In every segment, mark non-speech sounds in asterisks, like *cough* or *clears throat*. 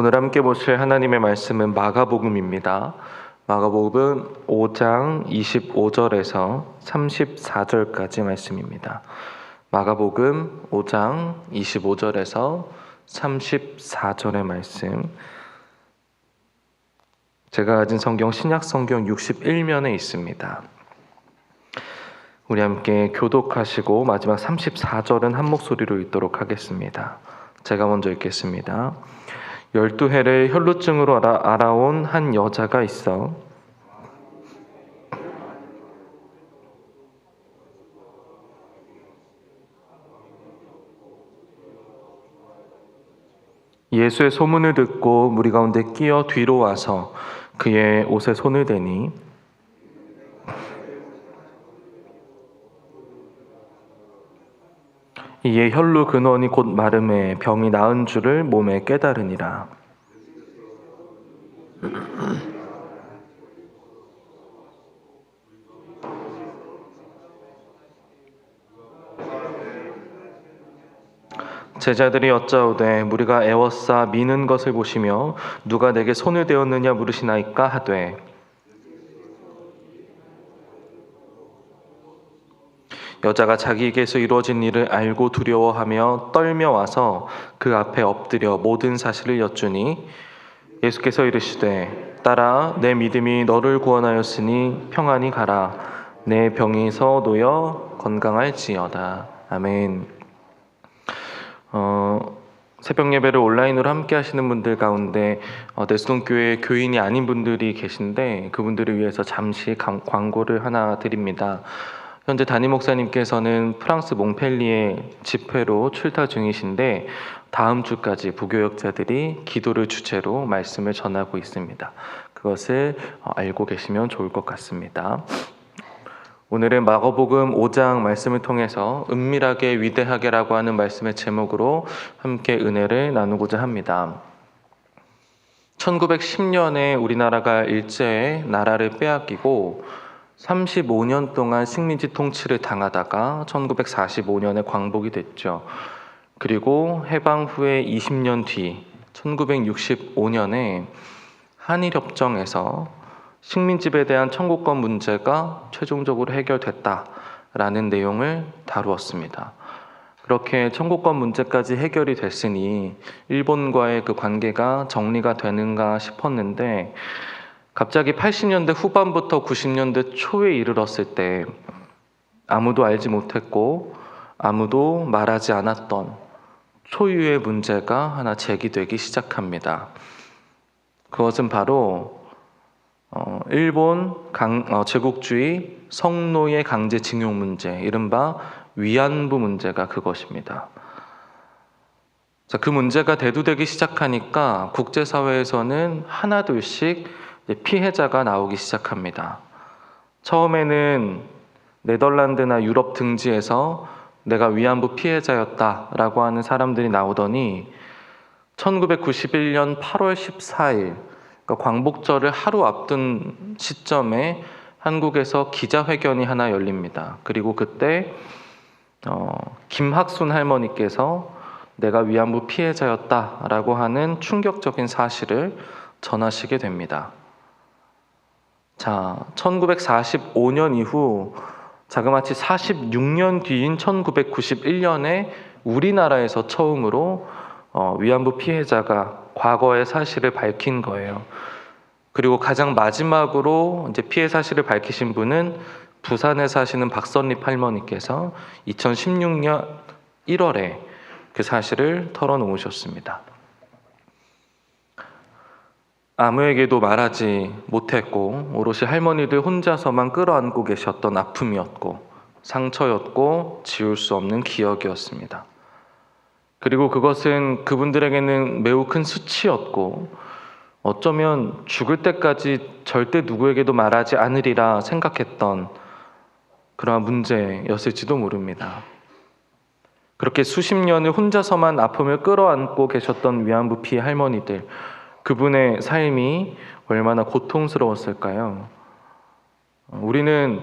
오늘 함께 보실 하나님의 말씀은 마가복음입니다. 마가복음 5장 25절에서 34절까지 말씀입니다. 마가복음 5장 25절에서 34절의 말씀. 제가 가진 성경 신약 성경 61면에 있습니다. 우리 함께 교독하시고 마지막 34절은 한 목소리로 읽도록 하겠습니다. 제가 먼저 읽겠습니다. 열두 해를 혈루증으로 알아, 알아 온 한 여자가 있어. 예수의 소문을 듣고 무리 가운데 끼어 뒤로 와서 그의 옷에 손을 대니 이에 혈루 근원이 곧 마름에 병이 나은 줄을 몸에 깨달으니라. *clears throat* 제자들이 여짜오되 무리가 애워싸 미는 것을 보시며 누가 내게 손을 대었느냐 물으시나이까 하되 여자가 자기에게서 이루어진 일을 알고 두려워하며 떨며 와서 그 앞에 엎드려 모든 사실을 여쭈니 예수께서 이르시되 따라 내 믿음이 너를 구원하였으니 평안히 가라 내 병에서 놓여 건강할지어다 아멘. 어, 새벽 예배를 온라인으로 함께 하시는 분들 가운데 어, 대수동교회 교인이 아닌 분들이 계신데 그분들을 위해서 잠시 강- 광고를 하나 드립니다. 현재 담임 목사님께서는 프랑스 몽펠리에 집회로 출타 중이신데 다음 주까지 부교역자들이 기도를 주체로 말씀을 전하고 있습니다. 그것을 어, 알고 계시면 좋을 것 같습니다. 오늘은 마가복음 5장 말씀을 통해서 은밀하게 위대하게라고 하는 말씀의 제목으로 함께 은혜를 나누고자 합니다. 1910년에 우리나라가 일제에 나라를 빼앗기고 35년 동안 식민지 통치를 당하다가 1945년에 광복이 됐죠. 그리고 해방 후에 20년 뒤 1965년에 한일협정에서 식민지배에 대한 청구권 문제가 최종적으로 해결됐다라는 내용을 다루었습니다. 그렇게 청구권 문제까지 해결이 됐으니 일본과의 그 관계가 정리가 되는가 싶었는데 갑자기 80년대 후반부터 90년대 초에 이르렀을 때 아무도 알지 못했고 아무도 말하지 않았던 초유의 문제가 하나 제기되기 시작합니다. 그것은 바로 어, 일본 강, 어, 제국주의 성노예 강제징용 문제, 이른바 위안부 문제가 그것입니다. 자, 그 문제가 대두되기 시작하니까 국제사회에서는 하나둘씩 피해자가 나오기 시작합니다. 처음에는 네덜란드나 유럽 등지에서 내가 위안부 피해자였다라고 하는 사람들이 나오더니 1991년 8월 14일 그러니까 광복절을 하루 앞둔 시점에 한국에서 기자회견이 하나 열립니다. 그리고 그때 어, 김학순 할머니께서 내가 위안부 피해자였다라고 하는 충격적인 사실을 전하시게 됩니다. 자, 1945년 이후 자그마치 46년 뒤인 1991년에 우리나라에서 처음으로 어, 위안부 피해자가 과거의 사실을 밝힌 거예요. 그리고 가장 마지막으로 이제 피해 사실을 밝히신 분은 부산에 사시는 박선립 할머니께서 2016년 1월에 그 사실을 털어놓으셨습니다. 아무에게도 말하지 못했고 오롯이 할머니들 혼자서만 끌어안고 계셨던 아픔이었고 상처였고 지울 수 없는 기억이었습니다. 그리고 그것은 그분들에게는 매우 큰 수치였고 어쩌면 죽을 때까지 절대 누구에게도 말하지 않으리라 생각했던 그러한 문제였을지도 모릅니다. 그렇게 수십 년을 혼자서만 아픔을 끌어안고 계셨던 위안부 피해 할머니들, 그분의 삶이 얼마나 고통스러웠을까요? 우리는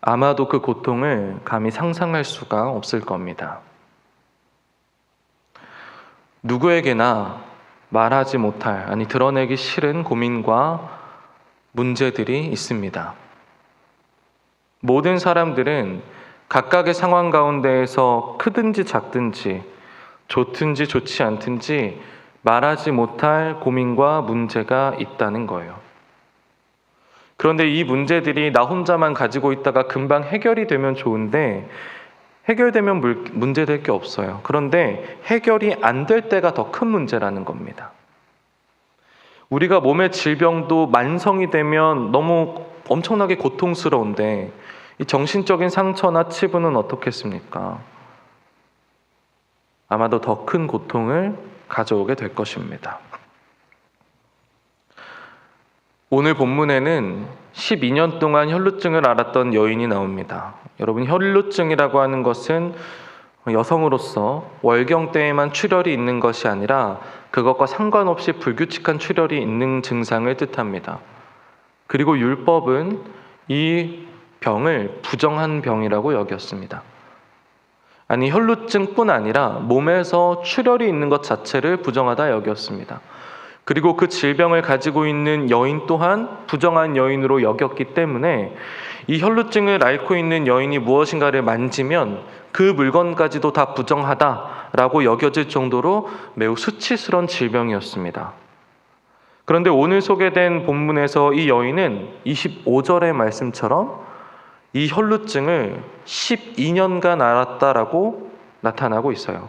아마도 그 고통을 감히 상상할 수가 없을 겁니다. 누구에게나 말하지 못할, 아니 드러내기 싫은 고민과 문제들이 있습니다. 모든 사람들은 각각의 상황 가운데에서 크든지 작든지 좋든지 좋지 않든지 말하지 못할 고민과 문제가 있다는 거예요. 그런데 이 문제들이 나 혼자만 가지고 있다가 금방 해결이 되면 좋은데 해결되면 물- 문제될 게 없어요. 그런데 해결이 안 될 때가 더 큰 문제라는 겁니다. 우리가 몸의 질병도 만성이 되면 너무 엄청나게 고통스러운데 이 정신적인 상처나 치부는 어떻겠습니까? 아마도 더 큰 고통을 가져오게 될 것입니다. 오늘 본문에는 12년 동안 혈루증을 앓았던 여인이 나옵니다. 여러분, 혈루증이라고 하는 것은 여성으로서 월경 때에만 출혈이 있는 것이 아니라 그것과 상관없이 불규칙한 출혈이 있는 증상을 뜻합니다. 그리고 율법은 이 병을 부정한 병이라고 여겼습니다. 아니, 혈루증뿐 아니라 몸에서 출혈이 있는 것 자체를 부정하다 여겼습니다. 그리고 그 질병을 가지고 있는 여인 또한 부정한 여인으로 여겼기 때문에 이 혈루증을 앓고 있는 여인이 무엇인가를 만지면 그 물건까지도 다 부정하다라고 여겨질 정도로 매우 수치스러운 질병이었습니다. 그런데 오늘 소개된 본문에서 이 여인은 25절의 말씀처럼 이 혈루증을 12년간 앓았다라고 나타나고 있어요.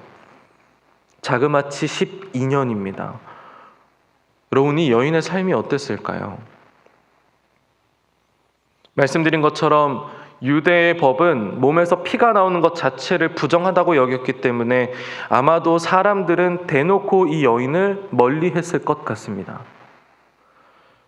자그마치 12년입니다. 여러분, 이 여인의 삶이 어땠을까요? 말씀드린 것처럼 유대의 법은 몸에서 피가 나오는 것 자체를 부정하다고 여겼기 때문에 아마도 사람들은 대놓고 이 여인을 멀리 했을 것 같습니다.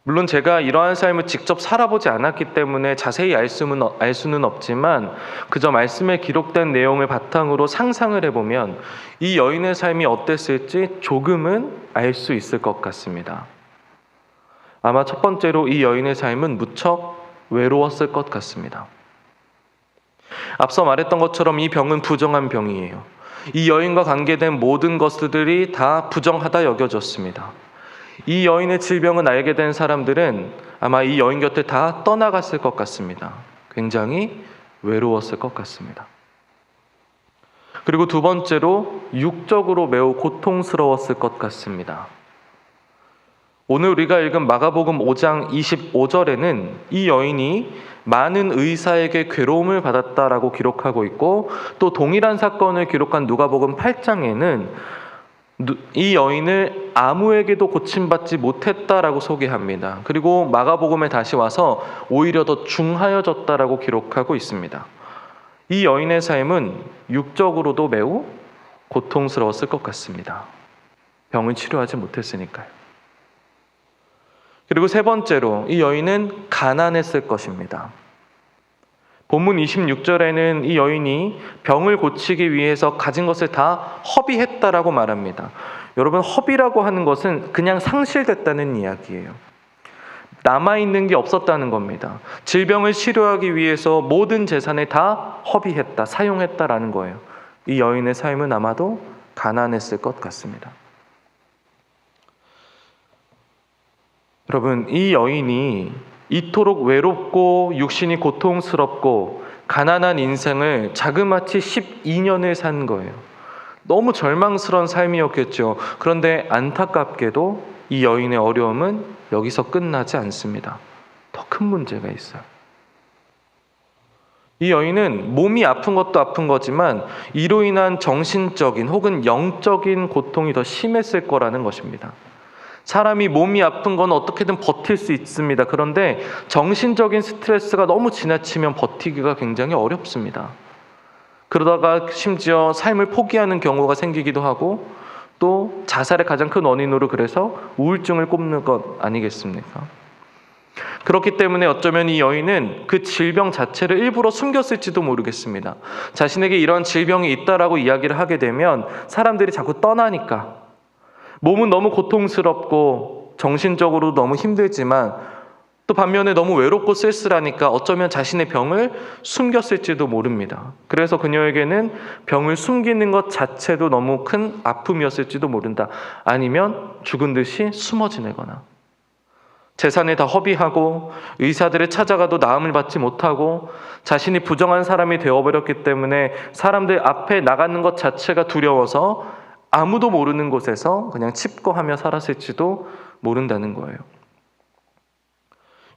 물론 제가 이러한 삶을 직접 살아보지 않았기 때문에 자세히 알 수는, 알 수는 없지만 그저 말씀에 기록된 내용을 바탕으로 상상을 해보면 이 여인의 삶이 어땠을지 조금은 알 수 있을 것 같습니다. 아마 첫 번째로 이 여인의 삶은 무척 외로웠을 것 같습니다. 앞서 말했던 것처럼 이 병은 부정한 병이에요. 이 여인과 관계된 모든 것들이 다 부정하다 여겨졌습니다. 이 여인의 질병을 알게 된 사람들은 아마 이 여인 곁에 다 떠나갔을 것 같습니다. 굉장히 외로웠을 것 같습니다. 그리고 두 번째로 육적으로 매우 고통스러웠을 것 같습니다. 오늘 우리가 읽은 마가복음 5장 25절에는 이 여인이 많은 의사에게 괴로움을 받았다라고 기록하고 있고 또 동일한 사건을 기록한 누가복음 8장에는 이 여인을 아무에게도 고침받지 못했다라고 소개합니다. 그리고 마가복음에 다시 와서 오히려 더 중하여졌다라고 기록하고 있습니다. 이 여인의 삶은 육적으로도 매우 고통스러웠을 것 같습니다. 병을 치료하지 못했으니까요. 그리고 세 번째로 이 여인은 가난했을 것입니다. 본문 26절에는 이 여인이 병을 고치기 위해서 가진 것을 다 허비했다라고 말합니다. 여러분, 허비라고 하는 것은 그냥 상실됐다는 이야기예요. 남아있는 게 없었다는 겁니다. 질병을 치료하기 위해서 모든 재산을 다 허비했다, 사용했다라는 거예요. 이 여인의 삶은 아마도 가난했을 것 같습니다. 여러분, 이 여인이 이토록 외롭고 육신이 고통스럽고 가난한 인생을 자그마치 12년을 산 거예요. 너무 절망스러운 삶이었겠죠. 그런데 안타깝게도 이 여인의 어려움은 여기서 끝나지 않습니다. 더 큰 문제가 있어요. 이 여인은 몸이 아픈 것도 아픈 거지만 이로 인한 정신적인 혹은 영적인 고통이 더 심했을 거라는 것입니다. 사람이 몸이 아픈 건 어떻게든 버틸 수 있습니다. 그런데 정신적인 스트레스가 너무 지나치면 버티기가 굉장히 어렵습니다. 그러다가 심지어 삶을 포기하는 경우가 생기기도 하고 또 자살의 가장 큰 원인으로 그래서 우울증을 꼽는 것 아니겠습니까? 그렇기 때문에 어쩌면 이 여인은 그 질병 자체를 일부러 숨겼을지도 모르겠습니다. 자신에게 이런 질병이 있다라고 이야기를 하게 되면 사람들이 자꾸 떠나니까 몸은 너무 고통스럽고 정신적으로 너무 힘들지만 또 반면에 너무 외롭고 쓸쓸하니까 어쩌면 자신의 병을 숨겼을지도 모릅니다. 그래서 그녀에게는 병을 숨기는 것 자체도 너무 큰 아픔이었을지도 모른다. 아니면 죽은 듯이 숨어 지내거나 재산을 다 허비하고 의사들을 찾아가도 나음을 받지 못하고 자신이 부정한 사람이 되어버렸기 때문에 사람들 앞에 나가는 것 자체가 두려워서 아무도 모르는 곳에서 그냥 칩거하며 살았을지도 모른다는 거예요.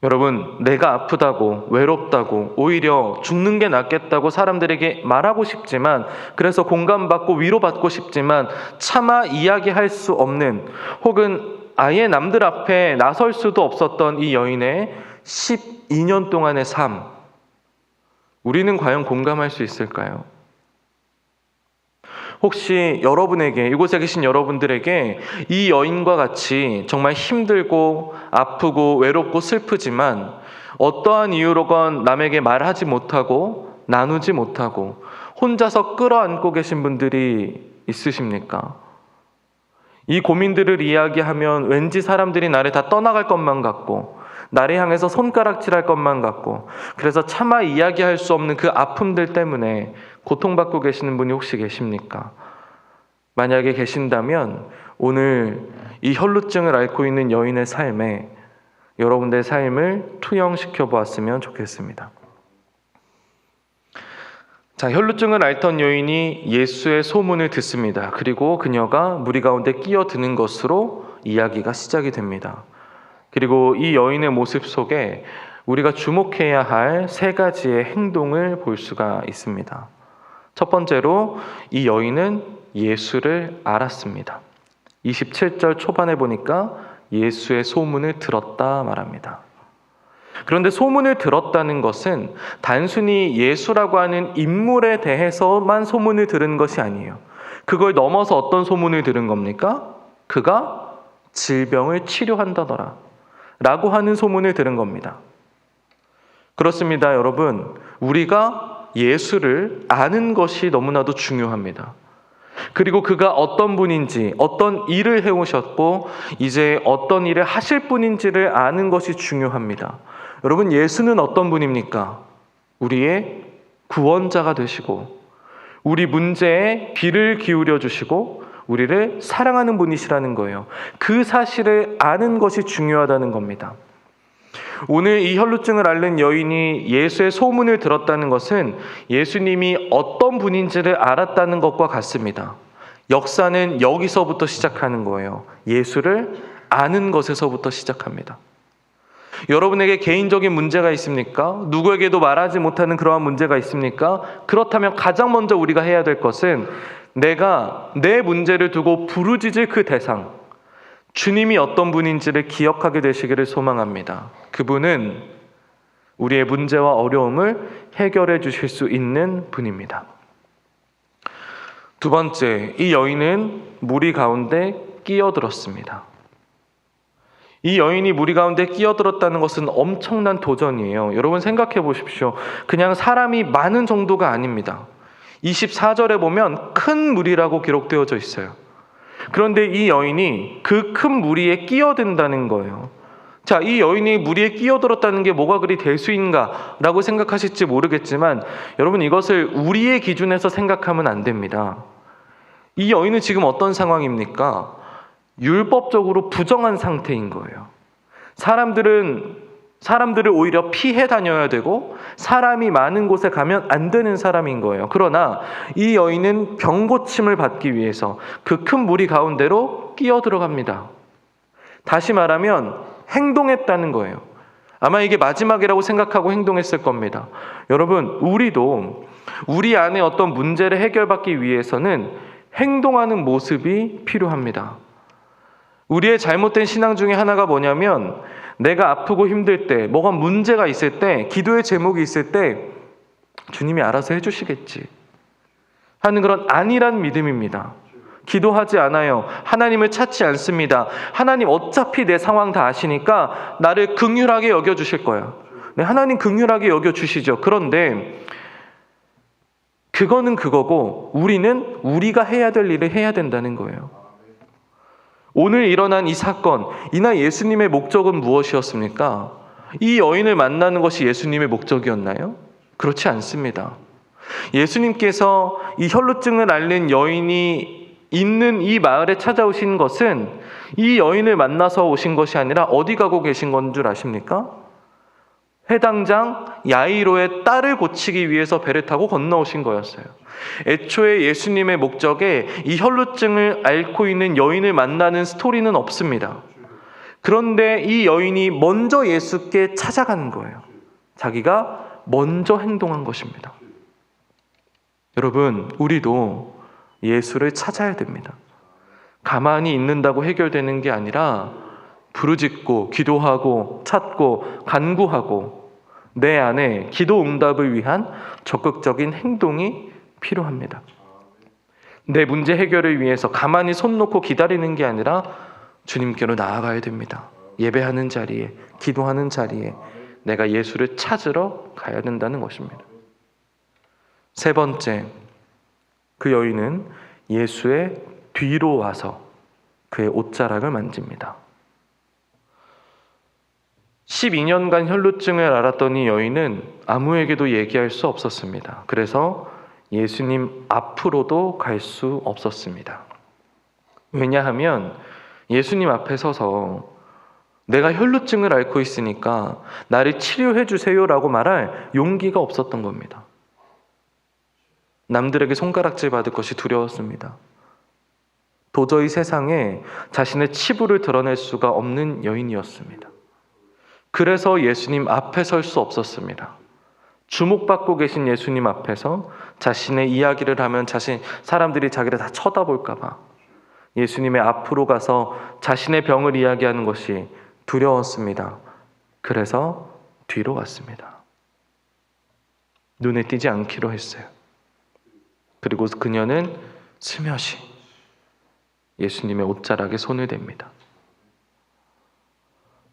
여러분, 내가 아프다고, 외롭다고, 오히려 죽는 게 낫겠다고 사람들에게 말하고 싶지만, 그래서 공감받고 위로받고 싶지만, 차마 이야기할 수 없는, 혹은 아예 남들 앞에 나설 수도 없었던 이 여인의 12년 동안의 삶, 우리는 과연 공감할 수 있을까요? 혹시 여러분에게, 이곳에 계신 여러분들에게 이 여인과 같이 정말 힘들고 아프고 외롭고 슬프지만 어떠한 이유로건 남에게 말하지 못하고 나누지 못하고 혼자서 끌어안고 계신 분들이 있으십니까? 이 고민들을 이야기하면 왠지 사람들이 나를 다 떠나갈 것만 같고 나를 향해서 손가락질할 것만 같고 그래서 차마 이야기할 수 없는 그 아픔들 때문에 고통받고 계시는 분이 혹시 계십니까? 만약에 계신다면 오늘 이 혈루증을 앓고 있는 여인의 삶에 여러분들의 삶을 투영시켜 보았으면 좋겠습니다. 자, 혈루증을 앓던 여인이 예수의 소문을 듣습니다. 그리고 그녀가 무리 가운데 끼어드는 것으로 이야기가 시작이 됩니다. 그리고 이 여인의 모습 속에 우리가 주목해야 할 세 가지의 행동을 볼 수가 있습니다. 첫 번째로 이 여인은 예수를 알았습니다. 27절 초반에 보니까 예수의 소문을 들었다 말합니다. 그런데 소문을 들었다는 것은 단순히 예수라고 하는 인물에 대해서만 소문을 들은 것이 아니에요. 그걸 넘어서 어떤 소문을 들은 겁니까? 그가 질병을 치료한다더라. 라고 하는 소문을 들은 겁니다. 그렇습니다, 여러분. 우리가 예수를 아는 것이 너무나도 중요합니다. 그리고 그가 어떤 분인지, 어떤 일을 해오셨고, 이제 어떤 일을 하실 분인지를 아는 것이 중요합니다. 여러분, 예수는 어떤 분입니까? 우리의 구원자가 되시고, 우리 문제에 귀를 기울여 주시고, 우리를 사랑하는 분이시라는 거예요. 그 사실을 아는 것이 중요하다는 겁니다. 오늘 이 혈루증을 앓는 여인이 예수의 소문을 들었다는 것은 예수님이 어떤 분인지를 알았다는 것과 같습니다. 역사는 여기서부터 시작하는 거예요. 예수를 아는 것에서부터 시작합니다. 여러분에게 개인적인 문제가 있습니까? 누구에게도 말하지 못하는 그러한 문제가 있습니까? 그렇다면 가장 먼저 우리가 해야 될 것은 내가 내 문제를 두고 부르짖을 그 대상, 주님이 어떤 분인지를 기억하게 되시기를 소망합니다. 그분은 우리의 문제와 어려움을 해결해 주실 수 있는 분입니다. 두 번째, 이 여인은 무리 가운데 끼어들었습니다. 이 여인이 무리 가운데 끼어들었다는 것은 엄청난 도전이에요. 여러분 생각해 보십시오. 그냥 사람이 많은 정도가 아닙니다. 24절에 보면 큰 무리라고 기록되어져 있어요. 그런데 이 여인이 그 큰 무리에 끼어든다는 거예요. 자, 이 여인이 무리에 끼어들었다는 게 뭐가 그리 대수인가 라고 생각하실지 모르겠지만 여러분 이것을 우리의 기준에서 생각하면 안 됩니다. 이 여인은 지금 어떤 상황입니까? 율법적으로 부정한 상태인 거예요. 사람들은 사람들을 오히려 피해 다녀야 되고 사람이 많은 곳에 가면 안 되는 사람인 거예요. 그러나 이 여인은 병 고침을 받기 위해서 그 큰 무리 가운데로 끼어 들어갑니다. 다시 말하면 행동했다는 거예요. 아마 이게 마지막이라고 생각하고 행동했을 겁니다. 여러분, 우리도 우리 안에 어떤 문제를 해결받기 위해서는 행동하는 모습이 필요합니다. 우리의 잘못된 신앙 중에 하나가 뭐냐면 내가 아프고 힘들 때, 뭐가 문제가 있을 때, 기도의 제목이 있을 때 주님이 알아서 해주시겠지 하는 그런 안일한 믿음입니다. 기도하지 않아요. 하나님을 찾지 않습니다. 하나님 어차피 내 상황 다 아시니까 나를 극률하게 여겨 주실 거야. 네, 하나님 극률하게 여겨 주시죠. 그런데 그거는 그거고 우리는 우리가 해야 될 일을 해야 된다는 거예요. 오늘 일어난 이 사건, 이날 예수님의 목적은 무엇이었습니까? 이 여인을 만나는 것이 예수님의 목적이었나요? 그렇지 않습니다. 예수님께서 이 혈루증을 앓는 여인이 있는 이 마을에 찾아오신 것은 이 여인을 만나서 오신 것이 아니라 어디 가고 계신 건 줄 아십니까? 회당장 야이로의 딸을 고치기 위해서 배를 타고 건너오신 거였어요. 애초에 예수님의 목적에 이 혈루증을 앓고 있는 여인을 만나는 스토리는 없습니다. 그런데 이 여인이 먼저 예수께 찾아간 거예요. 자기가 먼저 행동한 것입니다. 여러분, 우리도 예수를 찾아야 됩니다. 가만히 있는다고 해결되는 게 아니라 부르짖고 기도하고 찾고 간구하고 내 안에 기도 응답을 위한 적극적인 행동이 필요합니다. 내 문제 해결을 위해서 가만히 손 놓고 기다리는 게 아니라 주님께로 나아가야 됩니다. 예배하는 자리에, 기도하는 자리에 내가 예수를 찾으러 가야 된다는 것입니다. 세 번째, 그 여인은 예수의 뒤로 와서 그의 옷자락을 만집니다. 12년간 혈루증을 앓았던 이 여인은 아무에게도 얘기할 수 없었습니다. 그래서 예수님 앞으로도 갈 수 없었습니다. 왜냐하면 예수님 앞에 서서 내가 혈루증을 앓고 있으니까 나를 치료해 주세요라고 말할 용기가 없었던 겁니다. 남들에게 손가락질 받을 것이 두려웠습니다. 도저히 세상에 자신의 치부를 드러낼 수가 없는 여인이었습니다. 그래서 예수님 앞에 설 수 없었습니다. 주목받고 계신 예수님 앞에서 자신의 이야기를 하면 자신 사람들이 자기를 다 쳐다볼까 봐 예수님의 앞으로 가서 자신의 병을 이야기하는 것이 두려웠습니다. 그래서 뒤로 갔습니다. 눈에 띄지 않기로 했어요. 그리고 그녀는 스며시 예수님의 옷자락에 손을 댑니다.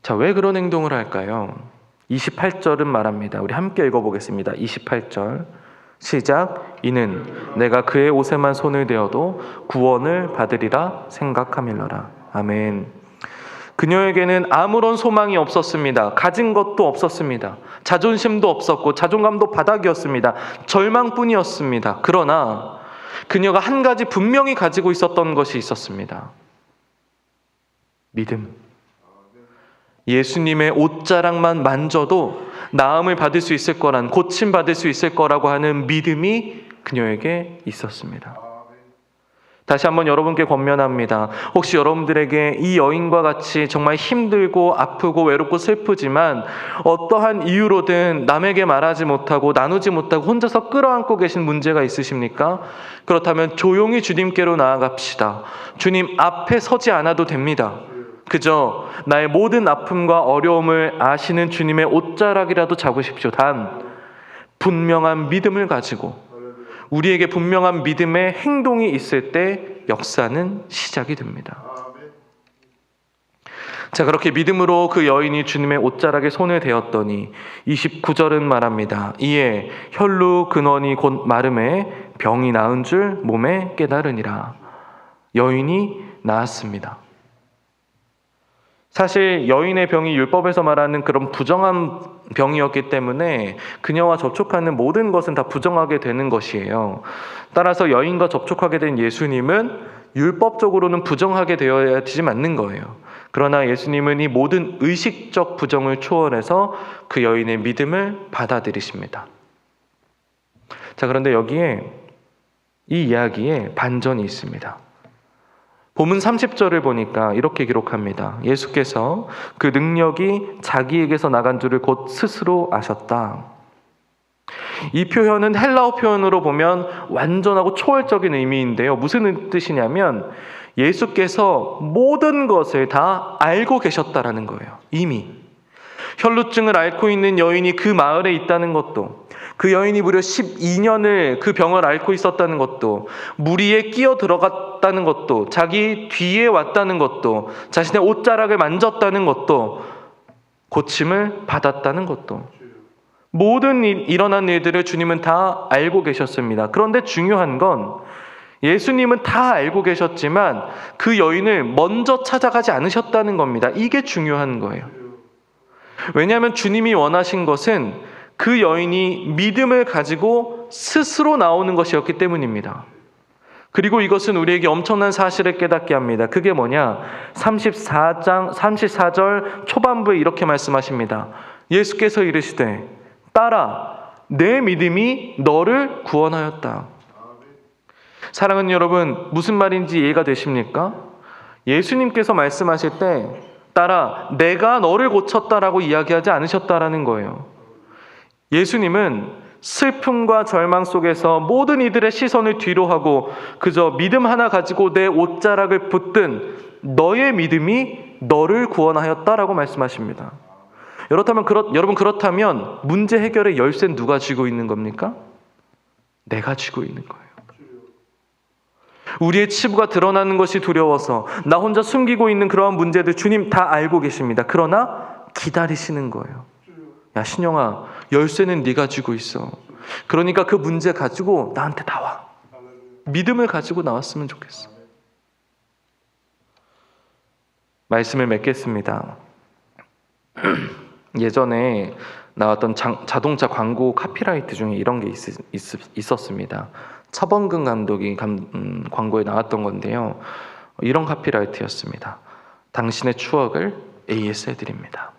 자, 왜 그런 행동을 할까요? 28절은 말합니다. 우리 함께 읽어보겠습니다. 28절. 시작. 이는 내가 그의 옷에만 손을 대어도 구원을 받으리라 생각함일러라. 아멘. 그녀에게는 아무런 소망이 없었습니다. 가진 것도 없었습니다. 자존심도 없었고 자존감도 바닥이었습니다. 절망뿐이었습니다. 그러나 그녀가 한 가지 분명히 가지고 있었던 것이 있었습니다. 믿음. 예수님의 옷자락만 만져도 나음을 받을 수 있을 거란 고침 받을 수 있을 거라고 하는 믿음이 그녀에게 있었습니다. 다시 한번 여러분께 권면합니다. 혹시 여러분들에게 이 여인과 같이 정말 힘들고 아프고 외롭고 슬프지만 어떠한 이유로든 남에게 말하지 못하고 나누지 못하고 혼자서 끌어안고 계신 문제가 있으십니까? 그렇다면 조용히 주님께로 나아갑시다. 주님 앞에 서지 않아도 됩니다. 그저 나의 모든 아픔과 어려움을 아시는 주님의 옷자락이라도 잡으십시오. 단 분명한 믿음을 가지고 우리에게 분명한 믿음의 행동이 있을 때 역사는 시작이 됩니다. 자, 그렇게 믿음으로 그 여인이 주님의 옷자락에 손을 대었더니 29절은 말합니다. 이에 혈루 근원이 곧 마름에 병이 나은 줄 몸에 깨달으니라. 여인이 나았습니다. 사실 여인의 병이 율법에서 말하는 그런 부정한 병이었기 때문에 그녀와 접촉하는 모든 것은 다 부정하게 되는 것이에요. 따라서 여인과 접촉하게 된 예수님은 율법적으로는 부정하게 되어야지 맞는 거예요. 그러나 예수님은 이 모든 의식적 부정을 초월해서 그 여인의 믿음을 받아들이십니다. 자, 그런데 여기에 이 이야기에 반전이 있습니다. 본문 30절을 보니까 이렇게 기록합니다. 예수께서 그 능력이 자기에게서 나간 줄을 곧 스스로 아셨다. 이 표현은 헬라어 표현으로 보면 완전하고 초월적인 의미인데요. 무슨 뜻이냐면 예수께서 모든 것을 다 알고 계셨다라는 거예요. 이미. 혈루증을 앓고 있는 여인이 그 마을에 있다는 것도 그 여인이 무려 12년을 그 병을 앓고 있었다는 것도 무리에 끼어 들어갔다는 것도 자기 뒤에 왔다는 것도 자신의 옷자락을 만졌다는 것도 고침을 받았다는 것도 모든 일, 일어난 일들을 주님은 다 알고 계셨습니다. 그런데 중요한 건 예수님은 다 알고 계셨지만 그 여인을 먼저 찾아가지 않으셨다는 겁니다. 이게 중요한 거예요. 왜냐하면 주님이 원하신 것은 그 여인이 믿음을 가지고 스스로 나오는 것이었기 때문입니다. 그리고 이것은 우리에게 엄청난 사실을 깨닫게 합니다. 그게 뭐냐? 34장 34절 초반부에 이렇게 말씀하십니다. 예수께서 이르시되 따라 내 믿음이 너를 구원하였다. 사랑하는 여러분, 무슨 말인지 이해가 되십니까? 예수님께서 말씀하실 때 따라 내가 너를 고쳤다라고 이야기하지 않으셨다라는 거예요. 예수님은 슬픔과 절망 속에서 모든 이들의 시선을 뒤로 하고 그저 믿음 하나 가지고 내 옷자락을 붙든 너의 믿음이 너를 구원하였다라고 말씀하십니다. 여렇다면 그렇, 여러분 그렇다면 문제 해결의 열쇠는 누가 쥐고 있는 겁니까? 내가 쥐고 있는 거예요. 우리의 치부가 드러나는 것이 두려워서 나 혼자 숨기고 있는 그러한 문제들 주님 다 알고 계십니다. 그러나 기다리시는 거예요. 야 신영아 열쇠는 네가 쥐고 있어. 그러니까 그 문제 가지고 나한테 나와. 믿음을 가지고 나왔으면 좋겠어. 말씀을 맺겠습니다. *clears throat* 예전에 나왔던 장- 자동차 광고 카피라이트 중에 이런 게 있, 었습니다 차범근 감독이 감- 음, 광고에 나왔던 건데요. 이런 카피라이트였습니다. 당신의 추억을 AS 해드립니다.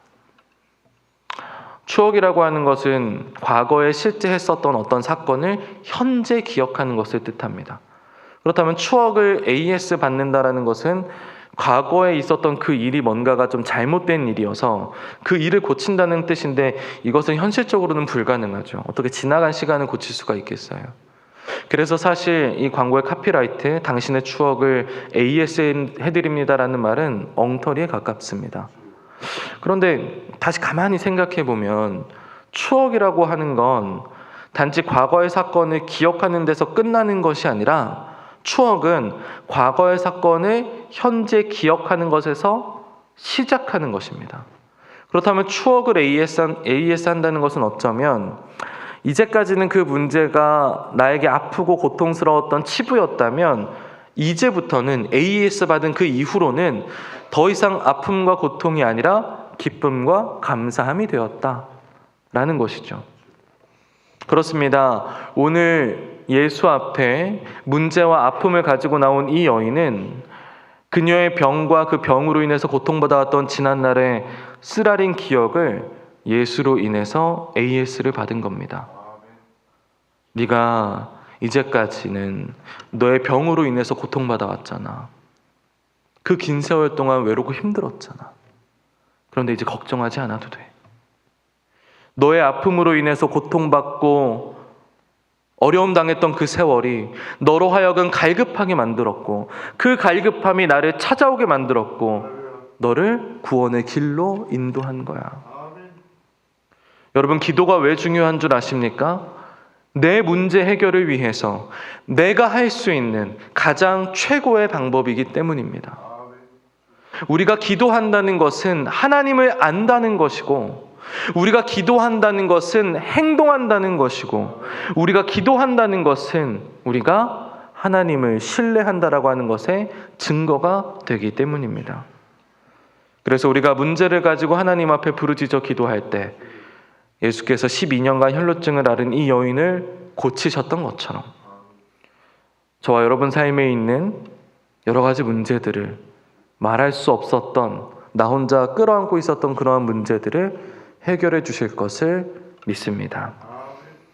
추억이라고 하는 것은 과거에 실제 했었던 어떤 사건을 현재 기억하는 것을 뜻합니다. 그렇다면 추억을 AS 받는다라는 것은 과거에 있었던 그 일이 뭔가가 좀 잘못된 일이어서 그 일을 고친다는 뜻인데 이것은 현실적으로는 불가능하죠. 어떻게 지나간 시간을 고칠 수가 있겠어요? 그래서 사실 이 광고의 카피라이트 당신의 추억을 AS 해드립니다라는 말은 엉터리에 가깝습니다. 그런데 다시 가만히 생각해 보면 추억이라고 하는 건 단지 과거의 사건을 기억하는 데서 끝나는 것이 아니라 추억은 과거의 사건을 현재 기억하는 것에서 시작하는 것입니다. 그렇다면 추억을 AS, 한다는 것은 어쩌면 이제까지는 그 문제가 나에게 아프고 고통스러웠던 치부였다면 이제부터는 AS 받은 그 이후로는 더 이상 아픔과 고통이 아니라 기쁨과 감사함이 되었다 라는 것이죠. 그렇습니다. 오늘 예수 앞에 문제와 아픔을 가지고 나온 이 여인은 그녀의 병과 그 병으로 인해서 고통받아왔던 지난날의 쓰라린 기억을 예수로 인해서 AS를 받은 겁니다. 네가 이제까지는 너의 병으로 인해서 고통받아 왔잖아. 그 긴 세월 동안 외롭고 힘들었잖아. 그런데 이제 걱정하지 않아도 돼. 너의 아픔으로 인해서 고통받고 어려움 당했던 그 세월이 너로 하여금 갈급하게 만들었고 그 갈급함이 나를 찾아오게 만들었고 너를 구원의 길로 인도한 거야. 여러분 기도가 왜 중요한 줄 아십니까? 내 문제 해결을 위해서 내가 할 수 있는 가장 최고의 방법이기 때문입니다. 우리가 기도한다는 것은 하나님을 안다는 것이고, 우리가 기도한다는 것은 행동한다는 것이고, 우리가 기도한다는 것은 우리가 하나님을 신뢰한다라고 하는 것의 증거가 되기 때문입니다. 그래서 우리가 문제를 가지고 하나님 앞에 부르짖어 기도할 때 예수께서 12년간 혈루증을 앓은 이 여인을 고치셨던 것처럼 저와 여러분 삶에 있는 여러 가지 문제들을 말할 수 없었던 나 혼자 끌어안고 있었던 그러한 문제들을 해결해 주실 것을 믿습니다.